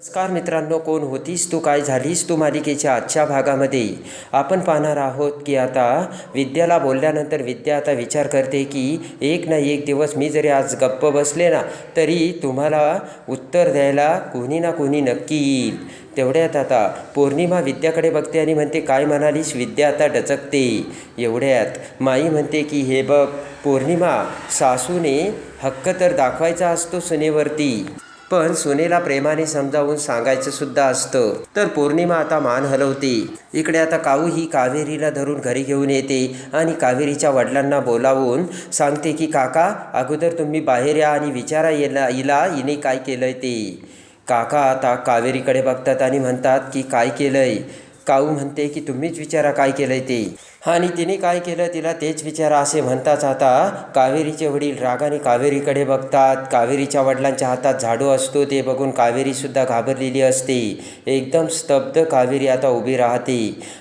नमस्कार मित्रांनो कोण होतीस? तू काय झालीस? तू मालिकेच्या आजच्या भागामध्ये. आपण पाहणार आहोत की आता विद्याला बोलल्यानंतर विद्या आता विचार करते की एक ना एक दिवस मी जरी आज गप्प बसले ना तरी तुम्हाला उत्तर द्यायला कोणी ना कोणी नक्की येईल. तेवढ्यात आता पौर्णिमा विद्याकडे बघते आणि म्हणते काय म्हणालीस? विद्या आता डचकते. एवढ्यात माई म्हणते की हे बघ पौर्णिमा सासूने हक्क तर दाखवायचा असतो सुनेवरती पण सुनेला प्रेमाने समजावून सांगायचं सुद्धा असतं. तर पौर्णिमा आता मान हलवते. इकडे आता काऊ ही कावेरीला धरून घरी घेऊन येते आणि कावेरीच्या वडिलांना बोलावून सांगते की काका अगोदर तुम्ही बाहेर या आणि विचारा येला हिला हिने काय केलंय ते. काका आता कावेरीकडे बघतात आणि म्हणतात की काय केलंय? काऊ म्हणते की तुम्हीच विचारा काय केलंय ते. आणि तिने काय केलं? तिला तेच विचारा असे म्हणताच आता कावेरीचे वडील रागाने कावेरीकडे बघतात. कावेरीच्या वडिलांच्या हातात झाडू असतो. ते बघून कावेरीसुद्धा घाबरलेली असते. एकदम स्तब्ध कावेरी आता उभी राहते.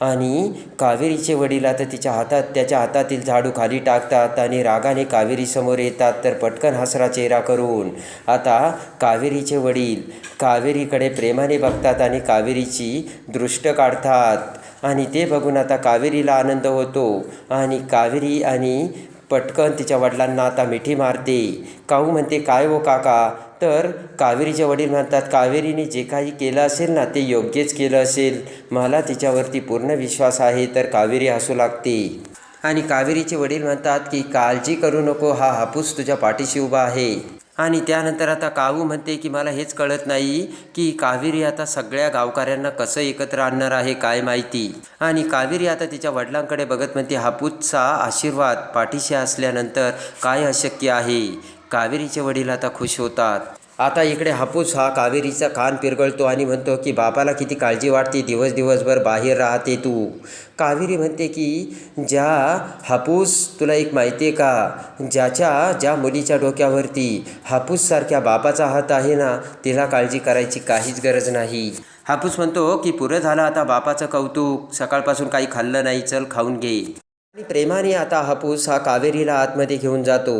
आणि कावेरीचे वडील आता तिच्या हातात त्याच्या हातातील झाडू खाली टाकतात आणि रागाने कावेरीसमोर येतात. तर पटकन हसरा चेहरा करून. आता कावेरीचे वडील कावेरीकडे प्रेमाने बघतात आणि कावेरीची दृष्ट काढतात. आणि ते बघून आता कावेरीला आनंद होतो. आणि कावेरी आणि पटकन तिच्या वडिलांना आता मिठी मारते. काऊ म्हणते काय हो काका? तर कावेरीचे वडील म्हणतात कावेरीने जे काही केलं असेल ना ते योग्यच केलं असेल. मला तिच्यावरती पूर्ण विश्वास आहे तर कावेरी हसू लागते. आणि कावेरीचे वडील म्हणतात की काळजी करू नको हा हापूस तुझ्या पाठीशी उभा आहे. आणि त्यानंतर आता काहू म्हणते की मला हेच कळत नाही की कावेरी आता सगळ्या गावकऱ्यांना कसं एकत्र आणणार आहे काय माहिती? आणि कावेरी आता तिच्या वडिलांकडे बघत म्हणते हापूसचा आशीर्वाद पाठीशी असल्यानंतर काय अशक्य आहे? कावेरीचे वडील आता खुश होतात. आता इकडे हापूस हा कावेरीचा कान पिरगळतो आणि म्हणतो की बापाला किती काळजी वाटते दिवस दिवसभर बाहेर राहते तू. कावेरी म्हणते की ज्या हापूस तुला एक माहिती आहे का? ज्याच्या ज्या मुलीच्या डोक्यावरती हापूससारख्या बापाचा हात आहे ना तिला काळजी करायची काहीच गरज नाही. हापूस म्हणतो की पुरं झालं आता बापाचं कौतुक. सकाळपासून काही खाल्लं नाही चल खाऊन घे. आणि प्रेमाने आता हापूस हा कावेरीला आतमध्ये घेऊन जातो.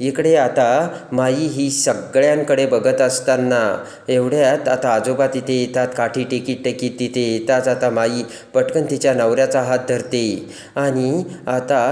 इकडे आता माई ही सगळ्यांकडे बघत असताना एवढ्यात आता आजोबा तिथे येतात काठी टेकीत टेकीत तिथे येताच आता माई पटकन तिच्या नवऱ्याचा हात धरते. आणि आता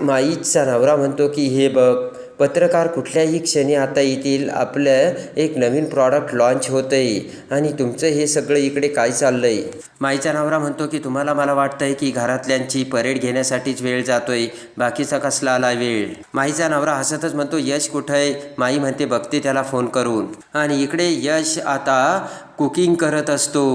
माईचा नवरा म्हणतो की हे बघ पत्रकार कुठल्याही क्षणी आता येतील आपलं एक नवीन प्रॉडक्ट लॉन्च होतंय. आणि तुमचं हे सगळं इकडे काय चाललं आहे माईचा नवरा म्हणतो की तुम्हाला मला वाटतंय की घरातल्यांची परेड घेण्यासाठीच वेळ जातोय बाकीचा कसला आला वेळ? माईचा नवरा हसतच म्हणतो यश कुठं आहे माई म्हणते बघते त्याला फोन करून. आणि इकडे यश आता कुकिंग करत असतो.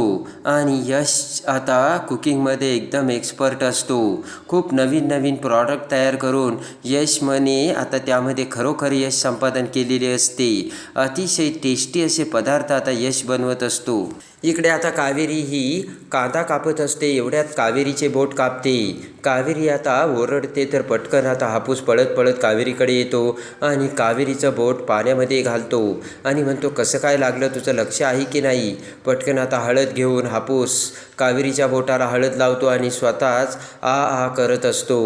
आणि यश आता कुकिंगमध्ये एकदम एक्सपर्ट असतो. खूप नवीन नवीन प्रॉडक्ट तयार करून यश मने आता त्यामध्ये खरोखर यश संपादन केलेले असते. अतिशय टेस्टी असे पदार्थ आता यश बनवत असतो. इकडे आता कावेरी ही कांदा कापत असते एवढ्यात कावेरीचे बोट कापते. कावेरी आता ओरडते तर पटकन आता हापूस पळत पळत कावेरीकडे येतो आणि कावेरीचं बोट पाण्यामध्ये घालतो आणि म्हणतो कसं काय लागलं? तुझं लक्ष आहे की नाही? पटकन आता हळद घेऊन हापूस कावेरीच्या बोटाला हळद लावतो आणि स्वतःच आ आ करत असतो.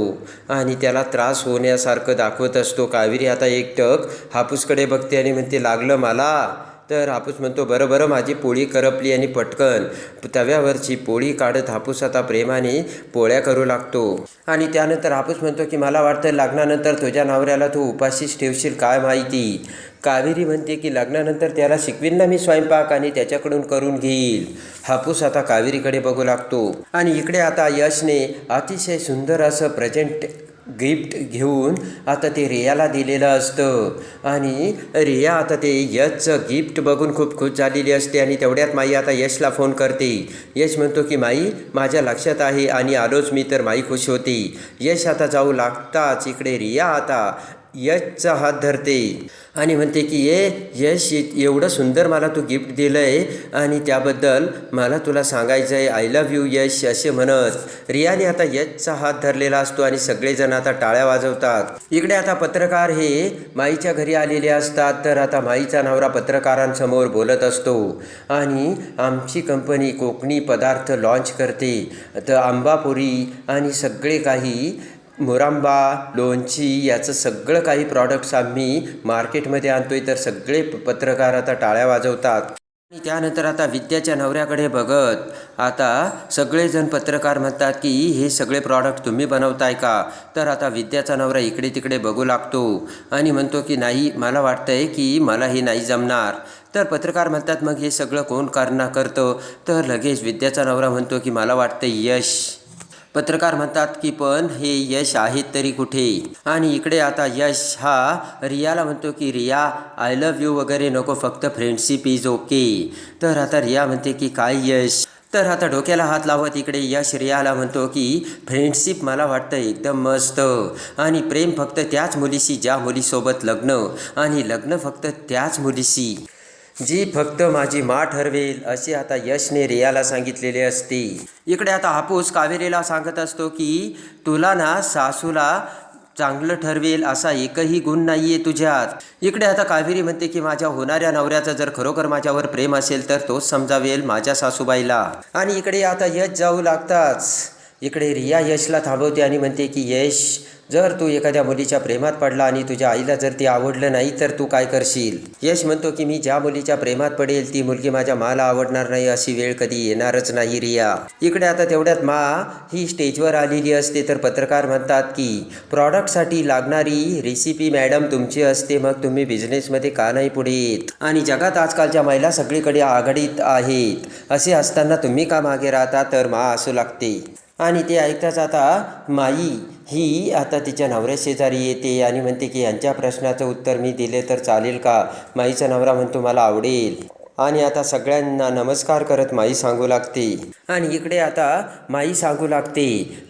आणि त्याला त्रास होण्यासारखं दाखवत असतो. कावेरी आता एकटक हापूसकडे बघते आणि म्हणते लागलं मला? तर हापूस म्हणतो बरं बरं माझी पोळी करपली आणि पटकन. तव्यावरची पोळी काढत हापूस आता प्रेमाने पोळ्या करू लागतो. आणि त्यानंतर हापूस म्हणतो की मला वाटतं लग्नानंतर तुझ्या नवऱ्याला तू उपाशीच ठेवशील काय माहिती? कावेरी म्हणते की लग्नानंतर त्याला शिकवीन ना मी स्वयंपाक आणि त्याच्याकडून करून घेईल. हापूस आता कावेरीकडे बघू लागतो. आणि इकडे आता यशने अतिशय सुंदर असं प्रेझेंट गिफ्ट घेऊन आता ते रियाला दिलेलं असतं. आणि रिया आता ते यशचं गिफ्ट बघून खूप खुश झालेली असते आणि तेवढ्यात माई आता यशला फोन करते. यश म्हणतो की माई माझ्या लक्षात आहे आणि आलोच मी तर माई खुश होती. यश आता जाऊ लागताच इकडे रिया आता यशचा हात धरते. आणि म्हणते की ये यश एवढं सुंदर मला तू गिफ्ट दिलं आहे आणि त्याबद्दल मला तुला सांगायचं आहे आय लव्ह यू यश असे म्हणत रियाने आता यशचा हात धरलेला असतो आणि सगळेजण आता टाळ्या वाजवतात. इकडे आता पत्रकार हे माईच्या घरी आलेले असतात तर आता माईचा नवरा पत्रकारांसमोर बोलत असतो. आणि आमची कंपनी कोकणी पदार्थ लॉन्च करते. तर आंबापुरी आणि सगळे काही मुरांबा लोणची याचं सगळं काही प्रॉडक्ट्स आम्ही मार्केटमध्ये आणतोय तर सगळे प- पत्रकार आता टाळ्या वाजवतात. आणि त्यानंतर आता विद्याच्या नवऱ्याकडे बघत आता सगळेजण पत्रकार म्हणतात की हे सगळे प्रॉडक्ट तुम्ही बनवताय का? तर आता विद्याचा नवरा इकडे तिकडे बघू लागतो आणि म्हणतो की नाही मला वाटतंय की मला हे नाही जमणार. तर पत्रकार म्हणतात मग हे सगळं कोण करणार करतं? तर लगेच विद्याचा नवरा म्हणतो की मला वाटतं यश. पत्रकार म्हणतात की पण हे यश आहेत तरी कुठे? आणि इकडे आता यश हा रियाला म्हणतो की रिया आय लव्ह यू वगैरे नको फक्त फ्रेंडशिप इज ओके तर आता रिया म्हणते की काय यश? तर आता डोक्याला हात लावत इकडे यश रियाला म्हणतो की फ्रेंडशिप मला वाटतं एकदम मस्त. आणि प्रेम फक्त त्याच मुलीशी ज्या मुलीसोबत लग्न आणि लग्न फक्त त्याच मुलीशी. जी फक्त माझी मा ठरवेल असे आता यशने रियाला सांगितलेले असते. इकडे आता हापूस कावेरीला सांगत असतो की तुला ना सासूला चांगलं ठरवेल असा एकही गुण नाही आहे तुझ्यात. इकडे आता कावेरी म्हणते की माझ्या होणाऱ्या नवऱ्याचं जर खरोखर माझ्यावर प्रेम असेल तर तोच समजावेल माझ्या सासूबाईला. आणि इकडे आता यश जाऊ लागताच. इकडे रिया यशला थांबवते आणि म्हणते की यश जर तू एखाद्या मुलीच्या प्रेमात पडला आणि तुझ्या आईला जर ती आवडलं नाही तर तू काय करशील? यश म्हणतो की मी ज्या मुलीच्या प्रेमात पडेल ती मुलगी माझ्या माला आवडणार नाही अशी वेळ कधी येणारच नाही रिया. इकडे आता तेवढ्यात मा ही स्टेजवर आलेली असते तर पत्रकार म्हणतात की प्रॉडक्टसाठी लागणारी रेसिपी मॅडम तुमची असते मग तुम्ही बिझनेसमध्ये का नाही पुढे येत आणि जगात आजकालच्या महिला सगळीकडे आघाडीत आहेत. असे असताना तुम्ही का मागे राहता? तर मा असू लागते. आणि ते ऐकताच आता माई ही आता तिच्या नवऱ्या शेजारी येते आणि म्हणते की यांच्या प्रश्नाचं उत्तर मी दिले तर चालेल का? माईचा नवरा म्हणतो मला आवडेल. आणि आता सगळ्यांना नमस्कार करत माई सांगू लागते. आणि इकडे आता माई सांगू लागते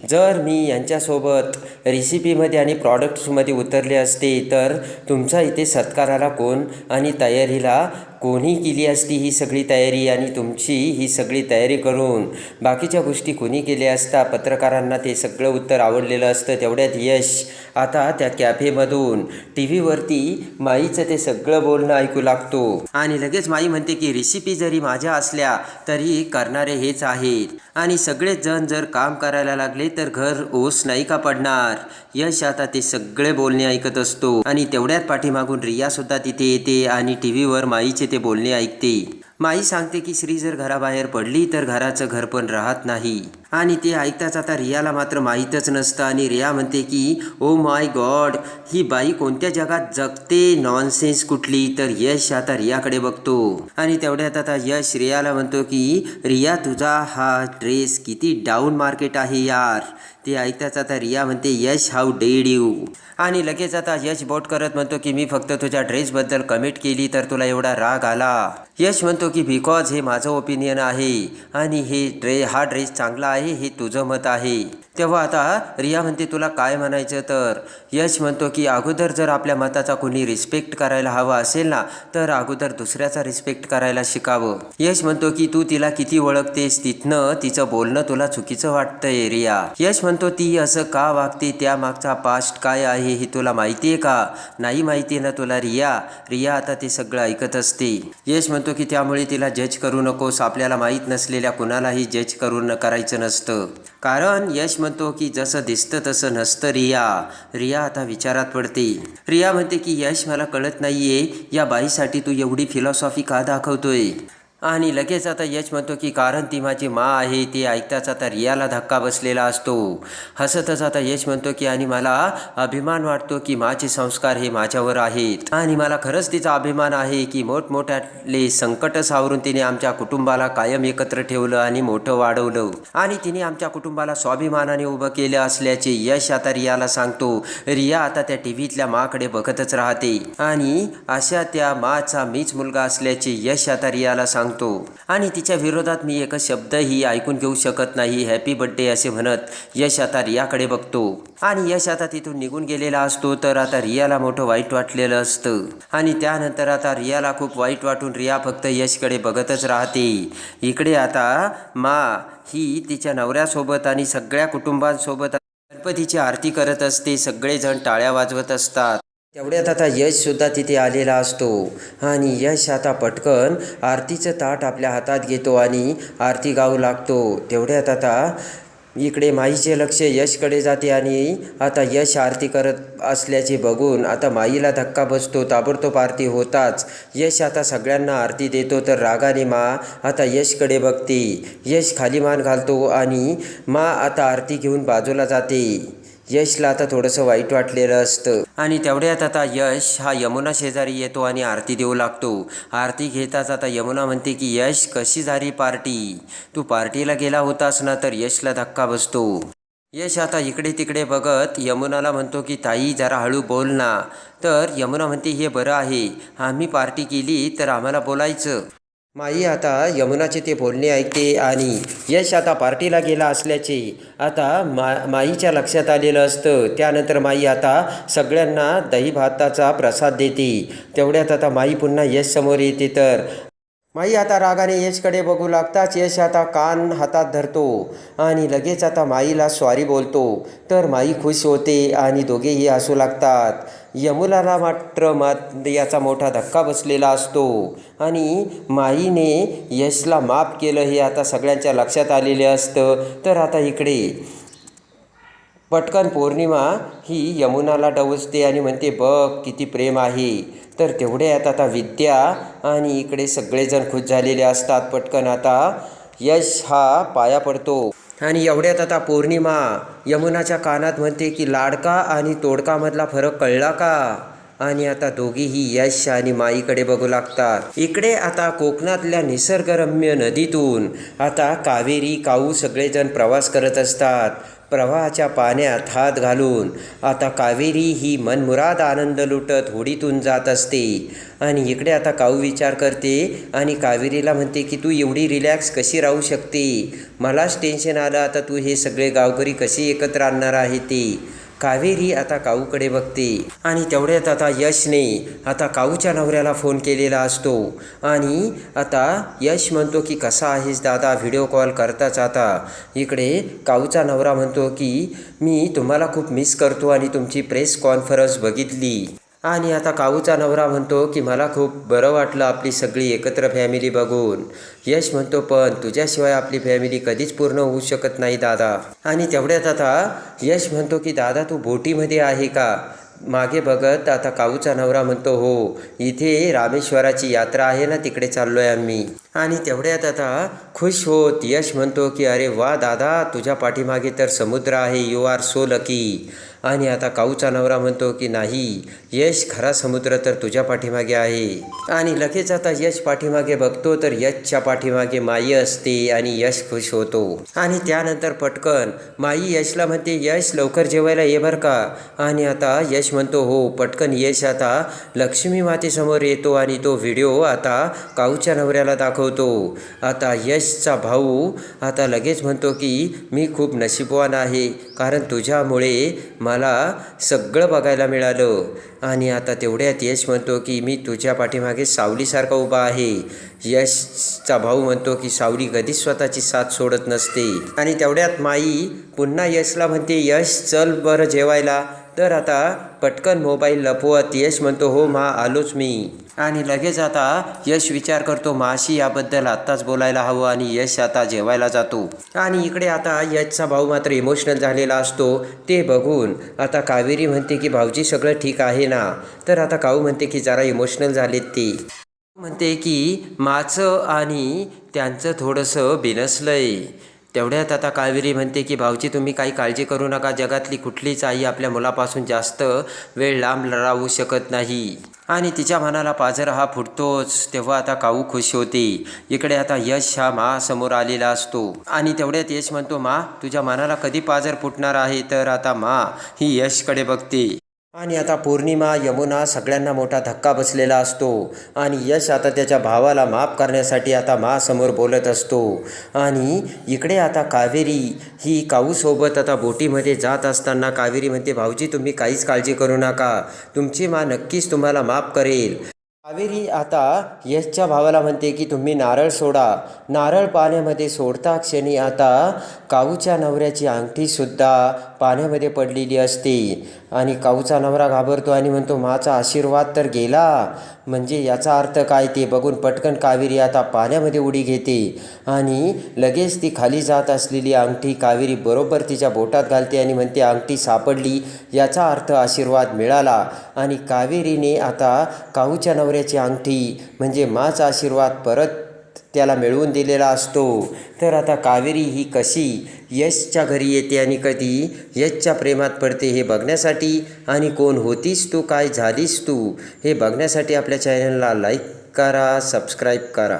जर मी यांच्यासोबत रेसिपीमध्ये आणि प्रॉडक्ट्समध्ये उतरले असते तर तुमचा इथे सत्काराला कोण आणि तयारीला कोणी केली असती ही सगळी तयारी आणि तुमची ही सगळी तयारी करून बाकीच्या गोष्टी कोणी केल्या असता पत्रकारांना ते सगळं उत्तर आवडलेलं असतं तेवढ्यात यश. आता त्या कॅफेमधून टी व्हीवरती माईचं ते सगळं बोलणं ऐकू लागतो. आणि लगेच माई म्हणते की रेसिपी जरी माझ्या असल्या तरी करणारे हेच आहेत. आणि सगळेच जण जर काम करायला लागले तर घर ओस नाही का पडणार? यश आता ते सगळे बोलणे ऐकत असतो. आणि तेवढ्यात पाठीमागून रिया सुद्धा तिथे येते आणि टी व्हीवर माईचे ते बोलणे ऐकते. माई सांगते की श्री जर घराबाहेर पडली तर घराचं घर पण राहत नाही. आणि ते ऐकताच आता रियाला मात्र माहीतच नसतं. आणि रिया म्हणते की ओ माय गॉड ही बाई कोणत्या जगात जगते? नॉनसेन्स कुठली? तर यश आता रियाकडे बघतो. आणि तेवढ्यात आता यश रियाला म्हणतो की रिया तुझा हा ड्रेस किती डाऊन मार्केट आहे यार. ते ऐकताच आता रिया म्हणते यश हाऊ डेड यू? आणि लगेच आता यश बोट करत म्हणतो की मी फक्त तुझ्या ड्रेसबद्दल कमेंट केली तर तुला एवढा राग आला. यश म्हणतो की बिकॉज हे माझं ओपिनियन आहे आणि हे ड्रे हा ड्रेस चांगला आहे हे तुझं मत आहे. तेव्हा आता रिया म्हणते तुला काय म्हणायचं तर? यश म्हणतो की अगोदर जर आपल्या मताचा कोणी रिस्पेक्ट करायला हवा असेल ना तर अगोदर दुसऱ्याचा रिस्पेक्ट करायला शिकावं. यश म्हणतो की तू तिला किती ओळखतेस तिथनं तिचं बोलणं तुला चुकीचं वाटतंय रिया. यश म्हणतो ती असं का वागते? त्या मागचा पास्ट काय आहे हे तुला माहिती आहे का? नाही माहिती ना तुला रिया. रिया आता ते सगळं ऐकत असते. यश म्हणतो की त्यामुळे तिला जज करू नकोस. आपल्याला माहीत नसलेल्या कुणालाही जज करू न करायचं नसतं कारण यश म्हणतो की जसं दिसतं तसं नसतं रिया. रिया आता विचारात पडते. रिया म्हणते की यश मला कळत नाहीये. या बाईसाठी तू एवढी फिलॉसॉफी का दाखवतोय? आणि लगेच आता यश म्हणतो की कारण ती माझी मा आहे ते ऐकताच आता रियाला धक्का बसलेला असतो. हसतच आता यश म्हणतो की आणि मला अभिमान वाटतो की माझे संस्कार हे माझ्यावर आहेत. आणि मला खरंच तिचा अभिमान आहे की मोठमोठ्याले संकट सावरून तिने आमच्या कुटुंबाला कायम एकत्र ठेवलं आणि मोठं वाढवलं. आणि तिने आमच्या कुटुंबाला स्वाभिमानाने उभं केलं असल्याचे यश आता रियाला सांगतो. रिया आता त्या टी व्हीतल्या माकडे बघतच राहते. आणि अशा त्या माचा मीच मुलगा असल्याचे यश आता रियाला सांगतो. आणि तिच्या विरोधात मी एक शब्दही ऐकून घेऊ शकत नाही हॅपी बर्थडे असे म्हणत यश आता रियाकडे बघतो. आणि यश आता तिथून निघून गेलेला असतो तर आता रियाला मोठं वाईट वाटलेलं असतं. आणि त्यानंतर आता रियाला खूप वाईट वाटून रिया फक्त यशकडे बघतच राहते. इकडे आता मा ही तिच्या नवऱ्यासोबत आणि सगळ्या कुटुंबांसोबत गणपतीची आरती करत असते. सगळेजण टाळ्या वाजवत असतात. तेवढ्यात आता यशसुद्धा तिथे आलेला असतो. आणि यश आता पटकन आरतीचं ताट आपल्या हातात घेतो आणि आरती गाऊ लागतो. तेवढ्यात आता इकडे माईचे लक्ष यशकडे जाते आणि आता यश आरती करत असल्याचे बघून आता माईला धक्का बसतो ताबडतोब आरती होताच. यश आता सगळ्यांना आरती देतो तर रागाने मा आता यशकडे बघते. यश खाली मान घालतो आणि मा आता आरती घेऊन बाजूला जाते. यशला आता थोडंसं वाईट वाटलेलं असतं. आणि तेवढ्यात आता यश हा यमुना शेजारी येतो आणि आरती देऊ लागतो. आरती घेताच आता यमुना म्हणते की यश कशी झाली पार्टी? तू पार्टीला गेला होतास ना तर यशला धक्का बसतो. यश आता इकडे तिकडे बघत यमुनाला म्हणतो की ताई जरा हळू बोल ना. तर यमुना म्हणते हे बरं आहे. आम्ही पार्टी केली तर आम्हाला बोलायचं. माई आता यमुनाचे ते बोलणे ऐकते आणि यश आता पार्टीला गेला असल्याचे आता मा माईच्या लक्षात आलेलं असतं. त्यानंतर माई आता सगळ्यांना दही भाताचा प्रसाद देते. तेवढ्यात आता माई पुन्हा यश समोर येते तर. माई आता रागाने यशकडे बघू लागताच यश आता कान हातात धरतो आणि लगेच आता माईला स्वारी बोलतो. तर माई खुश होते आणि दोघेही हसू लागतात. यमुनाला मात्र मात याचा मोठा धक्का बसलेला असतो. आणि माईने यशला माफ केलं हे आता सगळ्यांच्या लक्षात आलेले असतं. तर आता इकडे. पटकन पौर्णिमा ही यमुनाला डवसते आणि म्हणते बघ किती प्रेम आहे. तर तेवढ्यात आता विद्या आणि इकडे सगळेजण खुश झालेले असतात. पटकन आता यश हा पाया पडतो. आणि एवढ्यात आता पौर्णिमा यमुनाच्या कानात म्हणते की लाडका आणि तोडकामधला फरक कळला का? आणि आता दोघीही यश आणि माईकडे बघू लागतात. इकडे आता कोकणातल्या निसर्गरम्य नदीतून आता कावेरी काऊ सगळेजण प्रवास करत असतात. प्रवाहाच्या पाण्यात हात घालून आता कावेरी ही मनमुराद आनंद लुटत होडीतून जात असते. आणि इकडे आता काऊ विचार करते आणि कावेरीला म्हणते की तू एवढी रिलॅक्स कशी राहू शकते? मलाच टेन्शन आलं आता तू हे सगळे गावकरी कसे एकत्र आणणार आहे ते? कावेरी आता काऊकडे बघते. आणि तेवढ्यात आता यशने आता काऊच्या नवऱ्याला फोन केलेला असतो. आणि आता यश म्हणतो की कसा आहेस दादा? व्हिडिओ कॉल करताच आता. इकडे काऊचा नवरा म्हणतो की मी तुम्हाला खूप मिस करतो आणि तुमची प्रेस कॉन्फरन्स बघितली. आणि आता काऊचा नवरा म्हणतो की मला खूप बरं वाटलं आपली सगळी एकत्र फॅमिली बघून. यश म्हणतो पण तुझ्याशिवाय आपली फॅमिली कधीच पूर्ण होऊ शकत नाही दादा. आणि तेवढ्यात आता यश म्हणतो की दादा तू बोटीमध्ये आहे का? मागे बघत आता काऊचा नवरा म्हणतो हो इथे रामेश्वराची यात्रा आहे ना तिकडे चाललो आहे आम्ही. आणि तेवढ्यात आता खुश होत. यश म्हणतो की अरे वा दादा तुझ्या पाठीमागे तर समुद्र आहे. यू आर सो लकी आणि आता काऊचा नवरा म्हणतो की नाही यश खरा समुद्र तर तुझ्या पाठीमागे आहे. आणि लगेच आता यश पाठीमागे बघतो तर यशच्या पाठीमागे माई असते आणि यश खुश होतो. आणि त्यानंतर पटकन माई यशला म्हणते यश लवकर जेवायला ये बरं का. आणि आता यश म्हणतो हो पटकन यश आता लक्ष्मी मातेसमोर येतो आणि तो व्हिडिओ आता काऊच्या नवऱ्याला दाखवतो. आता यशचा भाऊ आता लगेच म्हणतो की मी खूप नशीबवान आहे कारण तुझ्यामुळे मला सगळं बघायला मिळालं. आणि आता तेवढ्यात यश म्हणतो की मी तुझ्या पाठीमागे सावलीसारखा उभा आहे. यशचा भाऊ म्हणतो की सावली कधीच स्वतःची साथ सोडत नसते. आणि तेवढ्यात माई पुन्हा यशला म्हणते यश चल बरं जेवायला. तर आता पटकन मोबाईल लपवत यश म्हणतो हो मा आलोच मी. आणि लगेच आता यश विचार करतो माशी याबद्दल आत्ताच बोलायला हवं आणि यश आता जेवायला जातो. आणि इकडे आता यशचा भाऊ मात्र इमोशनल झालेला असतो. ते बघून आता कावेरी म्हणते की भाऊजी सगळं ठीक आहे ना? तर आता काऊ म्हणते की जरा इमोशनल झालेत ते. म्हणते की माचं आणि त्यांचं थोडंसं बिनसलंय. तेवढ्यात आता कावेरी म्हणते की भाऊजी तुम्ही काही काळजी करू नका. जगातली कुठलीच आई आपल्या मुलापासून जास्त वेळ लांब राहू शकत नाही. आणि तिच्या मनाला पाझर हा फुटतोच. तेव्हा आता काऊ खुश होते. इकडे आता यश हा मा समोर आलेला असतो. आणि तेवढ्यात यश म्हणतो मा तुझ्या मनाला कधी पाझर फुटणार आहे? तर आता मा ही यशकडे बघते. आणि आता पौर्णिमा यमुना सगळ्यांना मोठा धक्का बसलेला असतो. आणि यश आता त्याच्या भावाला माफ करण्यासाठी आता मासमोर बोलत असतो. आणि इकडे आता कावेरी ही काऊसोबत आता बोटीमध्ये जात असताना कावेरी म्हणते भाऊजी तुम्ही काहीच काळजी करू नका. तुमची मा नक्कीच तुम्हाला माफ करेल. कावेरी आता यशच्या भावाला म्हणते की तुम्ही नारळ सोडा. नारळ पाण्यामध्ये सोडता क्षणी आता काऊच्या नवऱ्याची अंगठीसुद्धा पाण्यामध्ये पडलेली असते. आणि काऊचा नवरा घाबरतो आणि म्हणतो माझा आशीर्वाद तर गेला. म्हणजे याचा अर्थ काय ते बघून पटकन कावेरी आता पाण्यामध्ये उडी घेते. आणि लगेच ती खाली जात असलेली अंगठी कावेरी बरोबर तिच्या बोटात घालते आणि म्हणते अंगठी सापडली. याचा अर्थ आशीर्वाद मिळाला. आणि कावेरीने आता काऊच्या नवऱ्याची अंगठी म्हणजे माझा आशीर्वाद परत त्याला मिळवून दिलेला असतो. तर आता कावेरी ही कशी? यशच्या घरी येते आणि कधी? यशच्या प्रेमात पडते हे बघण्यासाठी. आणि कोण होतीस तू? काय झालीस तू? हे बघण्यासाठी आपल्या चॅनलला लाईक करा सबस्क्राईब करा.